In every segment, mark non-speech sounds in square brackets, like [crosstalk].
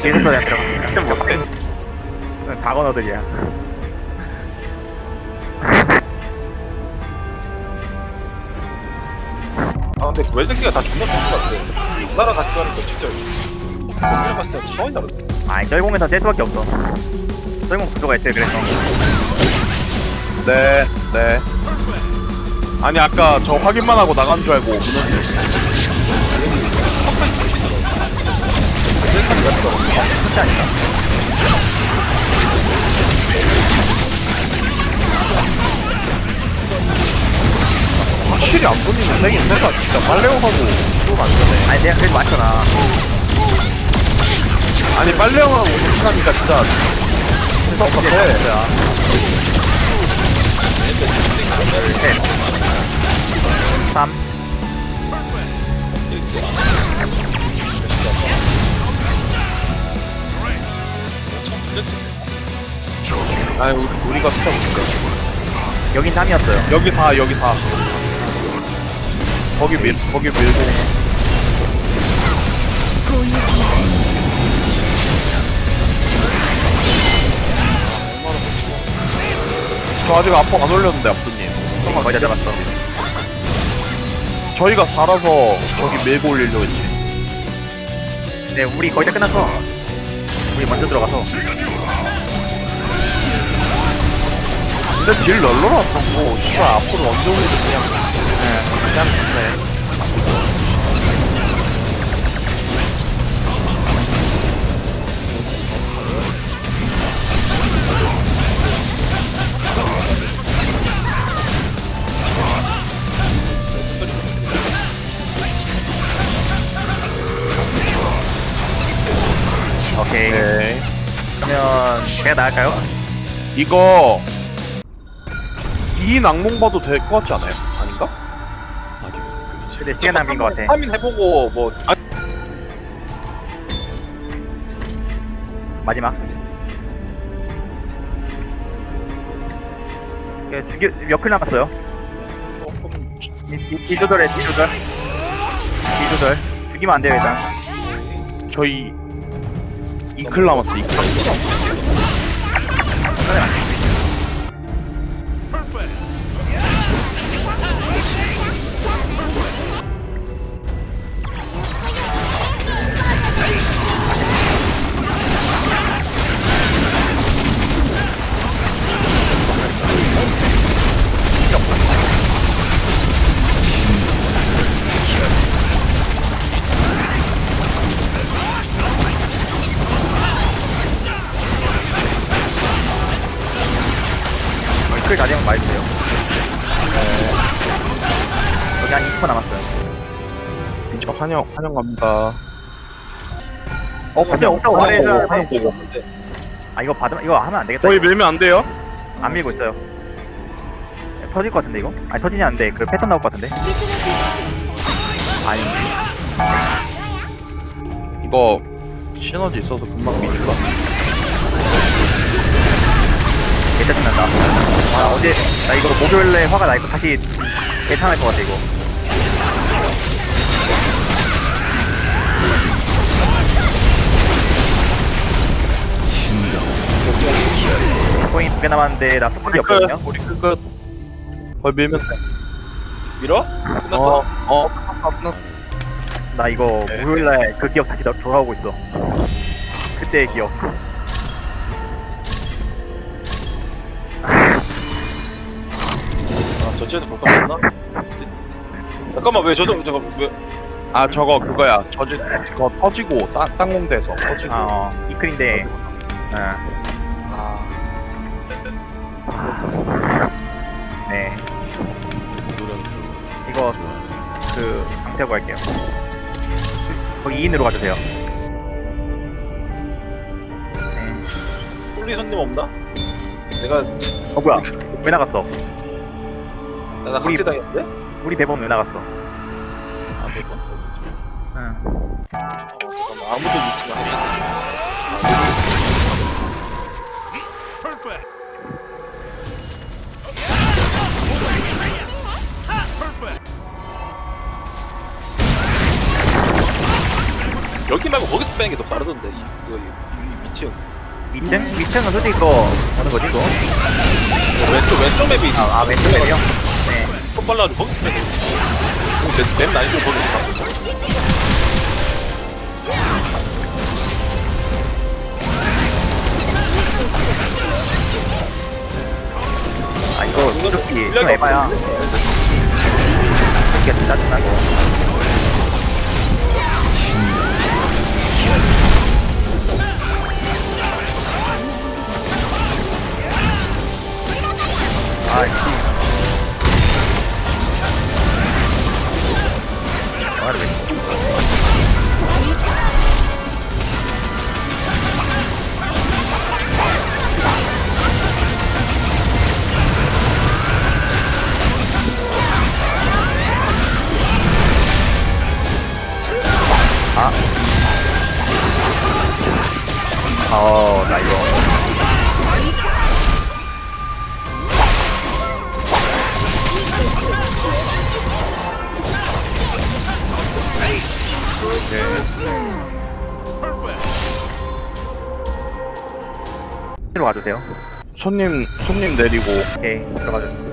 뭐 뒤에서 소리 안 들어가. 좀 못해. 다 건어들이야. 아 근데 그 웰딩기가 다 존나 좋은 것 같아. 나랑 같이 가는 거 진짜. 우리랑 갔을 때 차원이 다르다. 아니 쩔공에서 뗄 수밖에 없어. 쩔공 구조가 있어요 그래서. 네, 네. 아니 아까 저 확인만 하고 나간 줄 알고 무너졌어. 진짜 아니다. 확실히 안 보이는 세긴 세다. 진짜 빨래용하고 좀안 되네. 아니 내가 그래도 맞잖아. 아니 빨래용하고 오픈하니까 진짜 세석 같아. 셋. 3. 아니 우리, 우리가 숫자 못해. 여긴 3이었어요. 여기 4 여기 4 거기 밀 거기 밀고 저 아직 아포 안 올렸는데 아프님 거의 다 잡았어. 저희가 살아서 저기 밀고 올리려고 했지 네 우리 거의 다 끝났어. 우리 먼저 들어가서. 근데 딜 널널하고 씨발 앞으로 언제 올리도 그냥. 네 그냥 좋네 제가 나갈까요? 이거 이 낙몽 봐도 될 것 같지 않아요? 아닌가? 근데 시간 낭비인 것 같아. 파민 해보고 뭐 마지막. 예, 두 개, 몇클 남았어요? 조금 이, 이, 이 조절해, 이 조절. 이 조절. 죽이면 안 돼요, 일단. 저희 이클 남았어 이클 클 환영 환영 갑니다 어, 근데 없다고 말해줘야 돼. 보고. 아, 이거 받으면, 이거 하면 안 되겠다. 거의 이거. 밀면 안 돼요? 안 밀고 있어요. 터질 것 같은데, 이거? 아니, 터지지 않는데, 그 패턴 나올 것 같은데? 아니, 이거 시너지 있어서 금방 밀릴 것 같아 개 짜증난다. 아, 어제, 나 이거 목요일에 화가 나 있고 다시 개탄할 것 같아, 이거. 코인 두 개 남았는데, 나 스폰이 없거든요? 우리 끝 거의 밀면 돼 밀어? 끝났어. 어, 어, 끝났어. 나 이거 목요일날 그 기억 다시 나- 돌아오고 있어. 그때의 기억. 아 전체에서 볼까 없나? 잠깐만 왜 저도 저거 왜 아 저거 그거야 저지 그거 터지고 땅 땅공대에서 터지고 아, 어, 이클인데, 어, 아, 네. 이거 그 상태하고 갈게요. 거기 2인으로 가주세요. 네. 꿀리 손님 없나? 내가 어 뭐야? 왜 나갔어? 나, 나 우리- 강제 당했는데? 우리 대본 왜 나갔어? 아 매번. 응. 어, 잠깐만 아무도 믿지 마. 여기 말고 거기서 빼는 게 더 빠르던데 이, 이거 이, 이 위층 위층? 위층은 솔직히 그거 어느 거지 이거? 왼쪽 왼쪽 맵이 아, 아 왼쪽 맵이요? 네. 속 빨라가지고 거기서 빼는 거. 맵 난이도 거기서 아 이거 이거는 이렇게 좀 에바야 이게 진짜 짜증나고 아. 어, 나 이거. 로 와주세요. 손님 손님 내리고 오케이, 들어가죠. 기다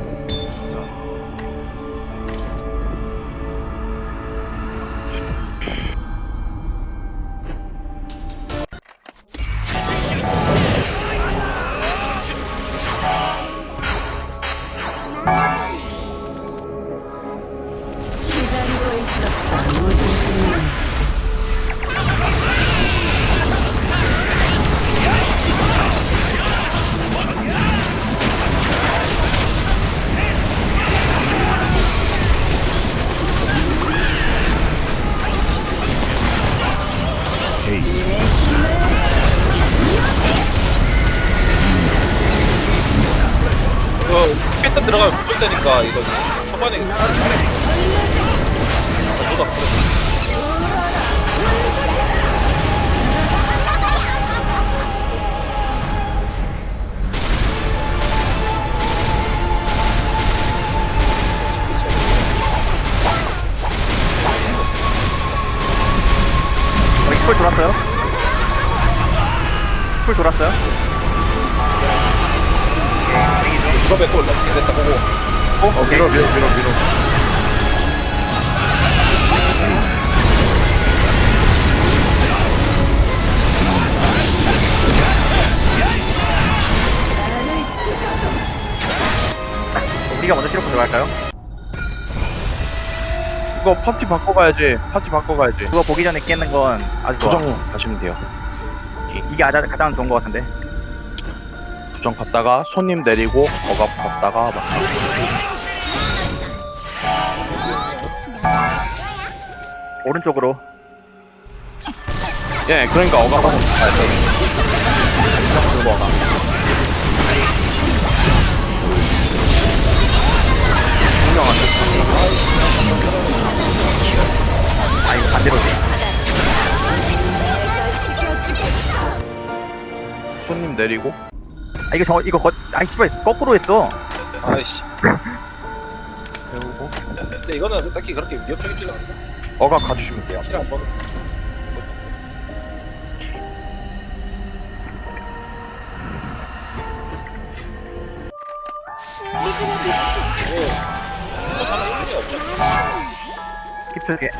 이거 깼다 들어가면 무절되니까 이거 초반에. 아, 보다 우리 풀 돌았어요? 풀 돌았어요? 이거 뱉고 올라오게 됐다 보고 어 밀어 밀어 밀어 밀어 우리가 먼저 실업 들어갈까요? 이거 파티 바꿔가야지 파티 바꿔가야지 그거 보기 전에 깨는 건 아주 좋아. 부정 가시면 돼요 이게 가장, 가장 좋은 것 같은데. 부정 갔다가 손님 내리고 억압 갔다가 막 오른쪽으로. 예, 그러니까 억압하고 가야 돼. 들고 억압. 아, 이거 반대로지. 손님 내리고 아, 이거 저, 이거 거, 아이, 씨발, 거꾸로 했어. 아이씨 [laughs] 배우고 근데 이거는 딱히 그렇게 위협적이지 않았어 억압 가주시면 돼요. 킬안 먹어 힙스게.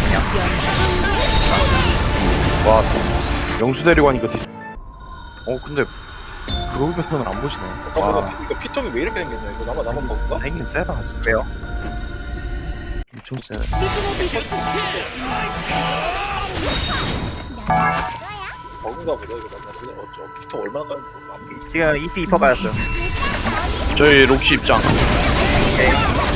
안 내려지냐? 와, 영수 데리고 하니까 뒤... 어, 근데 그러고 패턴을 안 보시네. 어, 와, 뭐, 이거 피통이 왜 이렇게 생겼냐 이거 나만 나만 먹은가? 생긴 세다, 진짜. 왜요? 엄청 세. 먹은가 보다 이거 나만 그냥 어쩌 피통 얼마나 가는 보이 지금 EP 2퍼 가였어요. 저희 록시 입장. 오케이.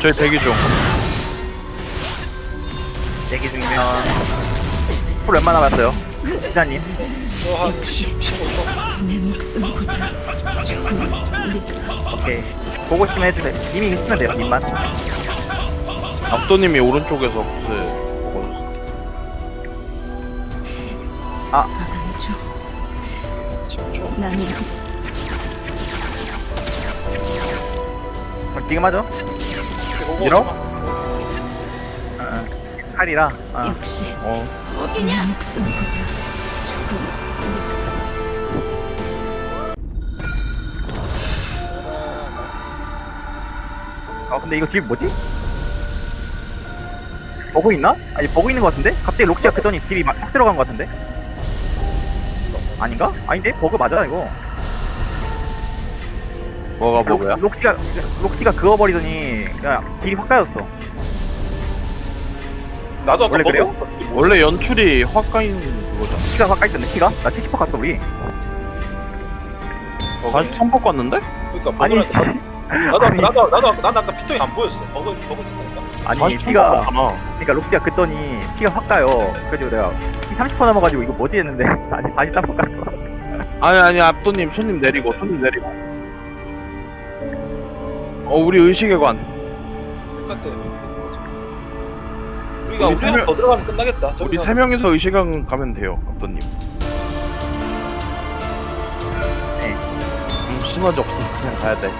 저희 대기 중. 대기 중이면. 풀 얼마 남았어요? 기자님. 저한 15초 내 목숨 보다 조금 우리가 오케이. 보고 싶으면 해주세요. 이미 있으면 돼요 님만. 압도님이 오른쪽에서 그 받아줘 15초 나는 그럼 지금 하죠? 밀어? 아, 칼이라 아, 역시 어. 내 목숨보다 조금 어 근데 이거 집 뭐지? 버그 있나? 아니 버그 있는 것 같은데? 갑자기 록시가 그더니 딜이 막 확 들어간 것 같은데? 아닌가? 아닌데? 버그 맞아 이거 뭐가 록, 뭐야? 록 시가 록시가 그어버리더니 그냥 딜이 확 까였어 나도 아까 원래 그래요? 먹었는데 뭐- 원래 연출이 확 까인 그거잖아. 키가 확 까있었네 키가? 나 70% 갔어 우리 43% 갔는데? 그러니까 아니 버그라- 씨. 나도 아니, 나도 나도 나도 아까 피통이 안 보였어 버그 버그 생각나 아니 43% 피가 갔잖아. 그러니까 록시가 그더니 피가 확 까요 그래가지고 내가 피30% 넘어가지고 이거 뭐지 했는데 [laughs] 다시 다시 땀 갔어 아니 아니 압도님 손님 내리고 손님 내리고. 어 우리 의식의 관. 똑같아 우리가 우리 세 명- 더 들어가면 끝나겠다 우리 저기서 세 명이서 의식관 가면 돼요 압도님. 네 음, 시너지 없음 그냥 가야 돼.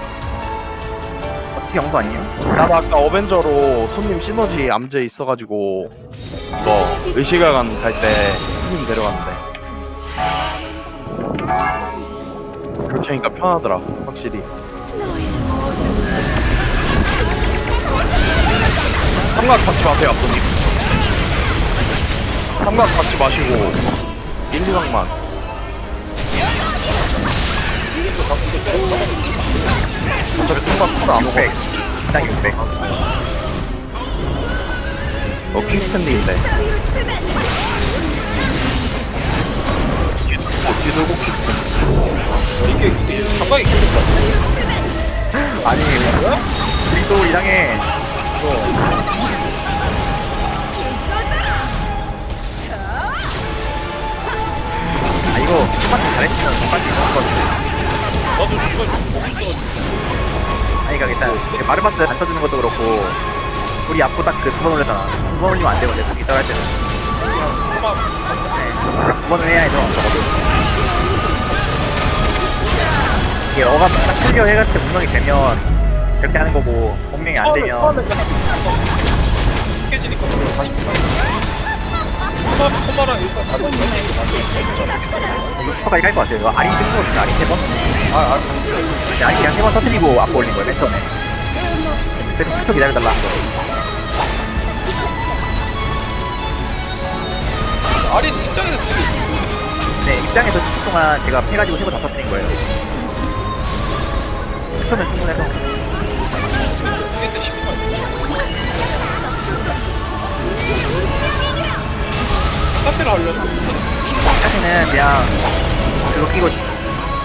어떻게 영도 아니에요? 나도 아까 어벤져로 손님 시너지 암제 있어가지고 뭐 의식관 갈 때 손님 데려갔는데. 그렇게 하니까 편하더라 확실히. 삼각 받지 마세요 압도님. 삼각 받지 마시고 1, 2각만. 어차피 삼각 콜안 오고 600 일단 600 어, 킹스탠딩인데. 어, 뒤돌고 킹스탠. 이게 이게 상당히 길었다 아니 우리 도 이상해 아 이거 똑같이 잘했으면 똑같이 같아 나도 이거 먹고 아니 그러니까 일단 마르바스 안 쳐주는 것도 그렇고 우리 앞으로 딱그 두 번 올렸잖아. 두 번 올리면 안 되거든 거기 떨할 때는. 네. 두 번을 해야 해서 이게 어가 딱 클리어 해갔을 때 분명히 되면 그렇게 하는 거고 분명히 안 되면. 처음에 깨지니까 다시 코마 코마랑 일단 갈것 같아요. 이거 아린 찍는 거 진짜 아린 세번? 아아 근데 아린 그냥 세 번 터뜨리고 앞 올린 거예요 맨 처음에. 그래서 10초 기다려달라. 한 아린 입장에서 쓰기 네, 입장에서 10초 동안 제가 패가지고 세번 다 터뜨린 거예요. 10초면 충분해서. 이게 때 10분 카페를 하려고. 사실은 그냥 그거 끼고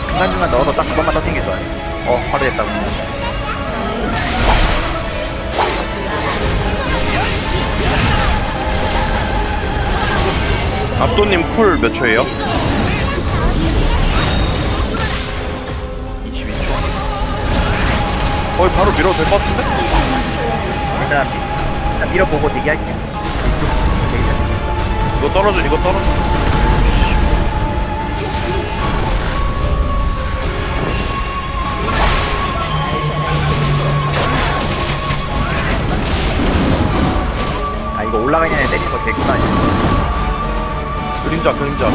중간중간 넣어서 딱 두 번만 터뜨린 게 좋아요 어 바로 됐다 그러면 압도님 쿨몇 초예요? 바로 밀어도 될 것 같은데? 일단, 일단 밀어보고 대기할게요 이거 떨어져, 이거 떨어져. 아 이거 올라가기 전에 내리는 거 되구나 그림자, 그림자.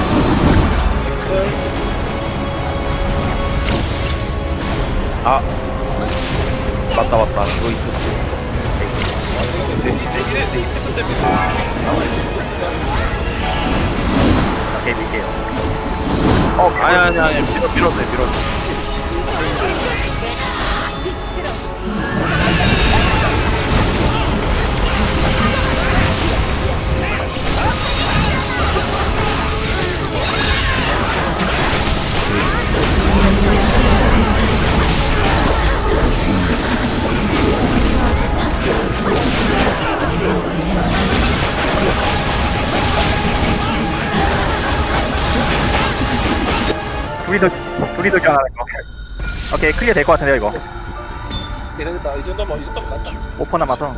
아. 맞다, 맞다. 이거 있었지. 밀게요 어 아니 아니 아니 밀어 밀어도 돼 밀어도 돼 둘이 더 둘이 더 잘하는 거. 오케이 클리어 될 것 같은데요 이거? 오케이 되겠다 이 정도면 이 정도면 간다. 5% 남아서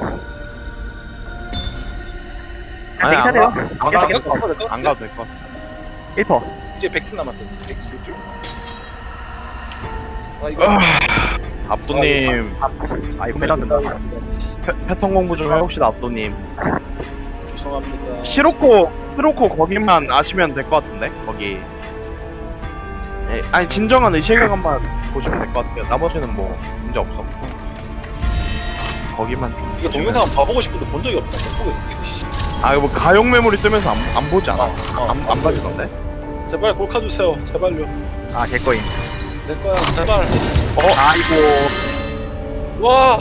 아니, 되긴 안 가- 안 가- 가도 될것 안 가도 될 것 같아. 1% 이제 100줄 남았어 100줄? 아 이거 압도님. 아 이거 매달 된다. 패- 패턴 공부 좀 해봅시다 압도님. 죄송합니다. 시로코 시로코 거기만 아시면 될 것 같은데 거기 예, 아니 진정한 의식감만 보시면 될 것 같아요. 나머지는 뭐 문제 없어. 거기만 좀 이거 동영상 봐보고 싶은데 본 적이 없다. 못 씨. 아 이거 뭐 가용 메모리 뜨면서 안, 안 보지 않아? 어, 안, 안 봐주던데? 제발 골카 주세요. 제발요. 아 개꺼임. 내 거야. 제발. 아이고. 와